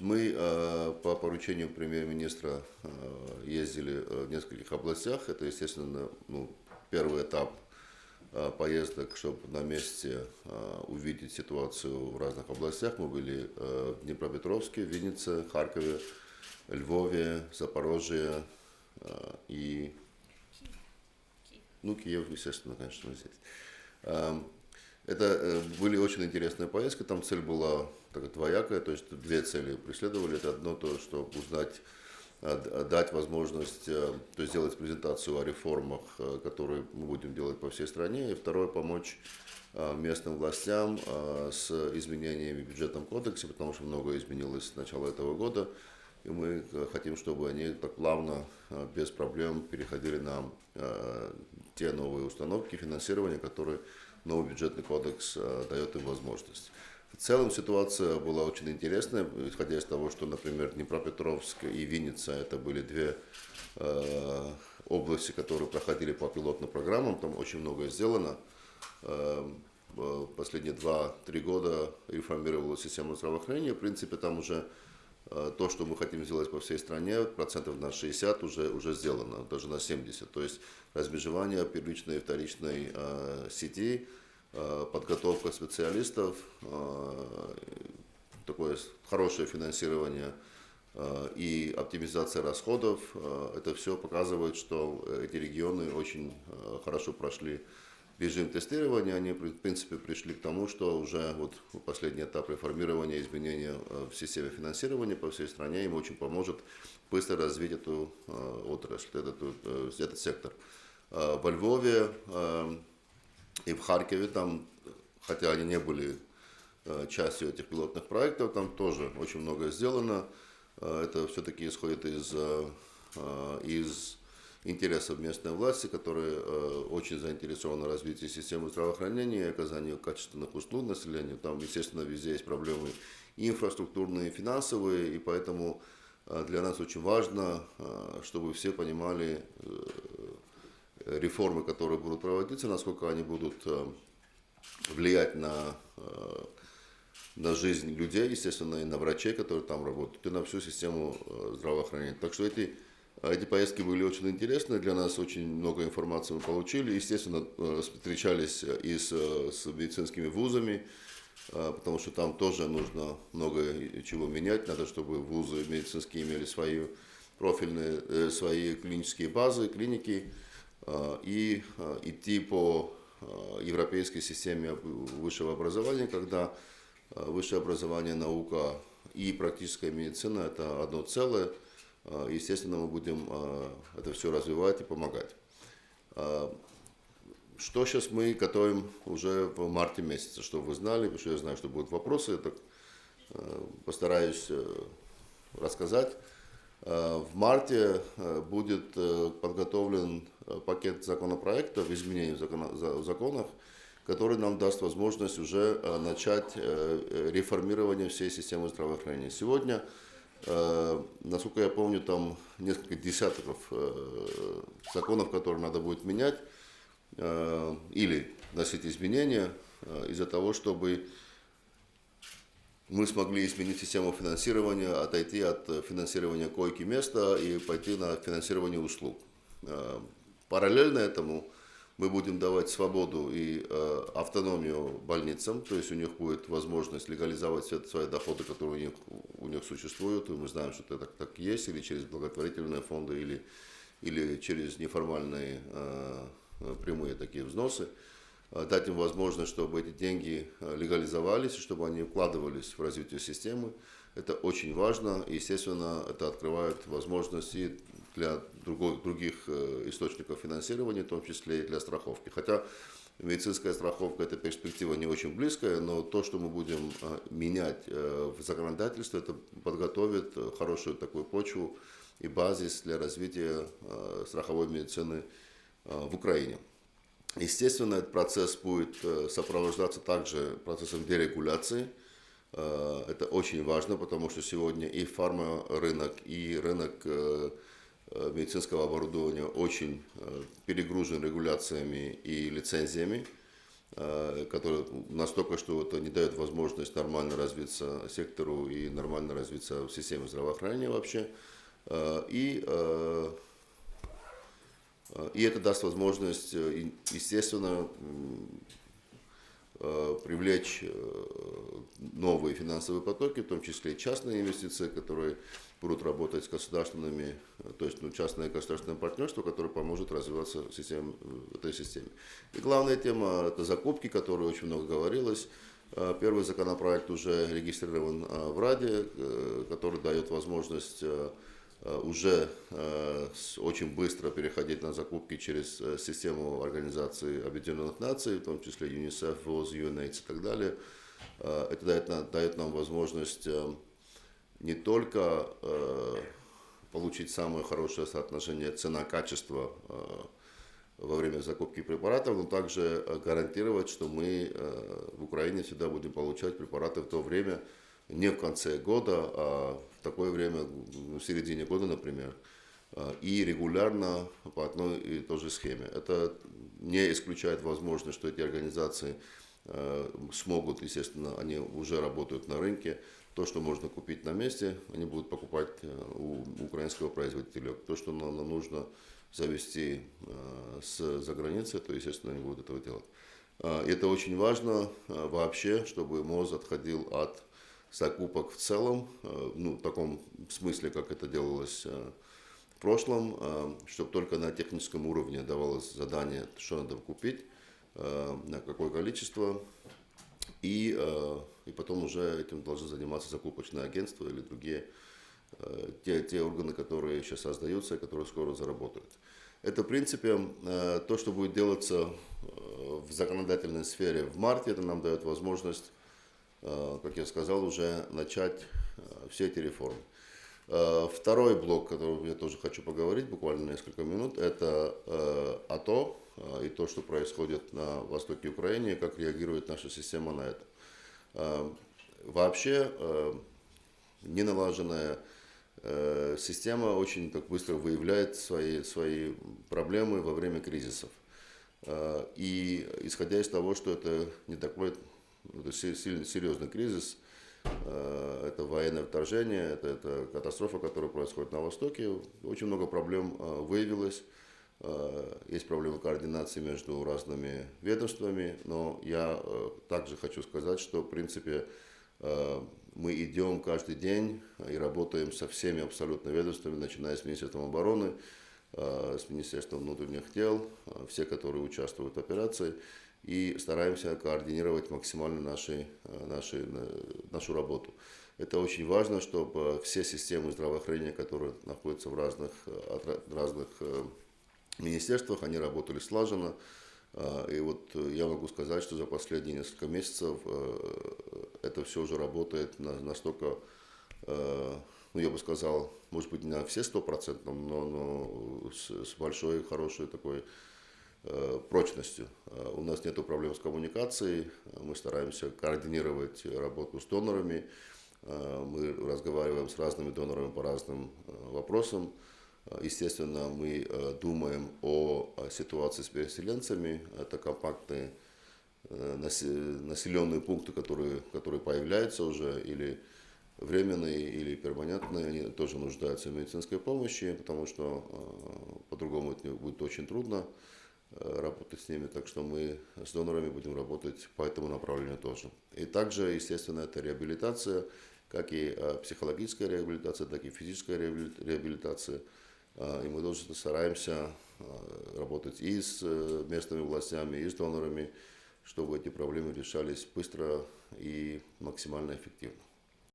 Мы э, по поручению премьер-министра э, ездили э, в нескольких областях. Это, естественно, ну, первый этап поездок, чтобы на месте увидеть ситуацию в разных областях. Мы были в Днепропетровске, Виннице, Харькове, Львове, Запорожье и ну, Киев, естественно, конечно, здесь. Это э, были очень интересные поездки, там цель была так, двоякая, то есть две цели преследовали. Это одно то, что узнать, э, дать возможность, э, то есть сделать презентацию о реформах, э, которые мы будем делать по всей стране, и второе, помочь местным властям с изменениями в бюджетном кодексе, потому что многое изменилось с начала этого года, и мы хотим, чтобы они так плавно, без проблем переходили на те новые установки финансирования, которые новый бюджетный кодекс э, дает им возможность. В целом ситуация была очень интересная, исходя из того, что, например, Днепропетровск и Винница это были две э, области, которые проходили по пилотным программам, там очень многое сделано. Э, э, последние 2-3 года реформировала систему здравоохранения. В принципе, там уже то, что мы хотим сделать по всей стране, процентов на 60 уже, уже сделано, даже на 70. То есть размежевание первичной и вторичной э, сети, э, подготовка специалистов, э, такое хорошее финансирование э, и оптимизация расходов. Э, это все показывает, что эти регионы очень э, хорошо прошли режим тестирования, они, в принципе, пришли к тому, что уже вот последний этап реформирования, изменения э, в системе финансирования по всей стране им очень поможет быстро развить эту э, отрасль, этот, э, этот сектор. Во Львове и в Харькове там, хотя они не были частью этих пилотных проектов, там тоже очень многое сделано. Это все-таки исходит из, из интересов местной власти, которые э, очень заинтересованы в развитии системы здравоохранения и оказанию качественных услуг населению. Там, естественно, везде есть проблемы инфраструктурные, финансовые, и поэтому э, для нас очень важно, э, чтобы все понимали реформы, которые будут проводиться, насколько они будут влиять на, на жизнь людей, естественно, и на врачей, которые там работают, и на всю систему здравоохранения. Так что эти, эти поездки были очень интересны, для нас очень много информации мы получили. Естественно, э, встречались и с, с медицинскими вузами, э, потому что там тоже нужно много чего менять. Надо, чтобы вузы медицинские имели свои профильные, э, свои клинические базы, клиники, э, и э, идти по э, европейской системе высшего образования, когда э, высшее образование, наука и практическая медицина – это одно целое. Э, Естественно, мы будем э, это все развивать и помогать. Э, Что сейчас мы готовим уже в марте месяце, чтобы вы знали, потому что я знаю, что будут вопросы, я так постараюсь э, рассказать. В марте э, будет э, подготовлен пакет законопроектов, изменений в закона- за- в законах, который нам даст возможность уже начать реформирование всей системы здравоохранения. Сегодня, насколько я помню, там несколько десятков э, законов, которые надо будет менять э, или вносить изменения э, из-за того, чтобы мы смогли изменить систему финансирования, отойти от э, финансирования койки места и пойти на финансирование услуг. Э, Параллельно этому мы будем давать свободу и э, автономию больницам, то есть у них будет возможность легализовать все свои доходы, которые у них, у них существуют, и мы знаем, что это так, так есть, или через благотворительные фонды, или, или через неформальные э, прямые такие взносы э, дать им возможность, чтобы эти деньги э, легализовались, чтобы они вкладывались в развитие системы. Это очень важно. Естественно, это открывает возможности для другой, других э, источников финансирования, в том числе и для страховки. Хотя медицинская страховка – это перспектива не очень близкая, но то, что мы будем э, менять э, в законодательстве, это подготовит хорошую такую почву и базис для развития страховой медицины в Украине. Естественно, этот процесс будет сопровождаться также процессом дерегуляции. Э, Это очень важно, потому что сегодня и фармарынок, и рынок э, э, медицинского оборудования очень перегружен регуляциями и лицензиями. который настолько, что это не дает возможность нормально развиться сектору и нормально развиться в системе здравоохранения вообще. И, и это даст возможность, естественно, привлечь новые финансовые потоки, в том числе частные инвестиции, которые будут работать с государственными, то есть ну, частное государственное партнерство, которое поможет развиваться систем, э, этой системе. И главная тема – это закупки, о которой очень много говорилось. Э, Первый законопроект уже регистрирован э, в Раде, который дает возможность уже очень быстро переходить на закупки через систему Организации Объединенных Наций, в том числе ЮНИСЕФ, ВОЗ, UNAIDS и так далее. Э, Это дает, дает нам возможность э, не только э, получить самое хорошее соотношение цена-качество во время закупки препаратов, но также гарантировать, что мы в Украине всегда будем получать препараты в то время, не в конце года, а в такое время, в середине года, например, и регулярно по одной и той же схеме. Это не исключает возможность, что эти организации смогут, естественно, они уже работают на рынке, то, что можно купить на месте, они будут покупать э, у украинского производителя. То, что нам, нужно завести э, с за границы, то, естественно, они будут этого делать. Э, Это очень важно э, вообще, чтобы МОЗ отходил от закупок в целом, э, ну, в таком смысле, как это делалось э, в прошлом, э, чтобы только на техническом уровне давалось задание, что надо купить, э, на какое количество, и, э, и потом уже этим должны заниматься закупочные агентства или другие э, те, те органы, которые сейчас создаются и которые скоро заработают. Это, в принципе, э, то, что будет делаться э, в законодательной сфере в марте, это нам дает возможность, э, как я сказал, уже начать э, все эти реформы. Э, Второй блок, о котором я тоже хочу поговорить, буквально несколько минут, это э, АТО э, и то, что происходит на востоке Украины, как реагирует наша система на это. Э, Вообще, э, неналаженная э, система очень так быстро выявляет свои, свои проблемы во время кризисов. И исходя из того, что это не такой это сильно серьезный кризис, это военное вторжение, это, это катастрофа, которая происходит на Востоке, очень много проблем выявилось. Э, Есть проблемы координации между разными ведомствами, но я э, также хочу сказать, что в принципе э, мы идем каждый день и работаем со всеми абсолютно ведомствами, начиная с Министерством обороны, с Министерством внутренних дел, все, которые участвуют в операции, и стараемся координировать максимально наши, наши, нашу работу. Это очень важно, чтобы все системы здравоохранения, которые находятся в разных, разных министерствах, они работали слаженно. А, И вот э, я могу сказать, что за последние несколько месяцев э, это все уже работает на- настолько, э, ну я бы сказал, может быть не на все сто процентов, но, но с, большой, хорошей такой прочностью. Э, У нас нет проблем с коммуникацией, мы стараемся координировать работу с донорами, э, мы разговариваем с разными донорами по разным вопросам. Естественно, мы э, думаем о ситуации с переселенцами. Это компактные э, насе- населенные пункты, которые, которые появляются уже, или временные, или перманентные, они тоже нуждаются в медицинской помощи, потому что э, по-другому это будет очень трудно работать с ними, так что мы с донорами будем работать по этому направлению тоже. И также, естественно, это реабилитация, как и психологическая реабилитация, так и физическая реабили- реабилитация. А, И мы тоже стараемся а, работать и с э, местными властями, и с донорами, чтобы эти проблемы решались быстро и максимально эффективно.